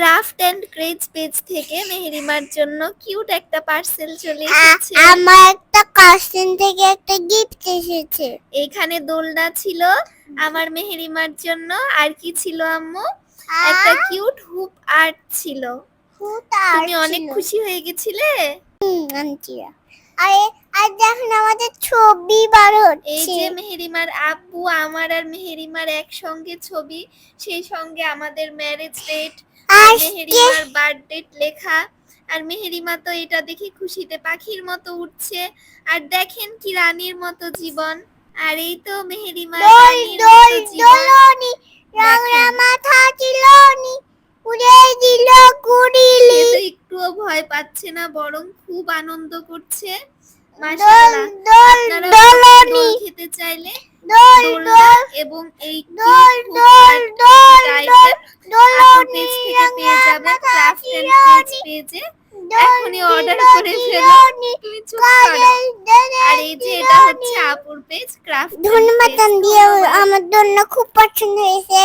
Craft and craze page থেকে মেহেরিমার জন্য cute একটা পার্সেল চলে এসেছে। আমার একটা কাস্টিং থেকে একটা গিফট এসেছে। এখানে দোলনা ছিল আমার মেহেরিমার জন্য। আর কি ছিল আম্মু? একটা কিউট হুপ আর্ট ছিল। তুমি অনেক খুশি হয়ে গেছিলে? আরে আর দেখুন আমাদের ছবি বার হচ্ছে এই যে মেহেরিমার আব্বু আমার আর মেহেরিমার একসঙ্গে ছবি সেই সঙ্গে আমাদের ম্যারেজ ডেট মেহেরিমার বার্থডে লেখা। আর মেহেরিমা তো এটা দেখে খুশিতে পাখির মতো উঠছে। আর দেখেন কি রানীর মতো জীবন। আর এই তো। মাথা চিলনি উড়ে দিল কুড়িলি। একটুও ভয় পাচ্ছে না বরং খুব আনন্দ করছে। মাশাআল্লাহ। আপনারা খেতে চাইলে এবং এই দোল দোল দোল টাইপের দোলনি পেজ থেকে পেয়ে রাঙা যাবেন মাথা ক্রাফট এন্ড পেজ যে এখনই অর্ডার করে ফেলো। তুমি চুপ করো। আর এই যে এটা হচ্ছে আপুর পেজ ক্রাফট ধন্যবাদ দিয়ে আমার জন্য খুব পছন্দ হয়েছে।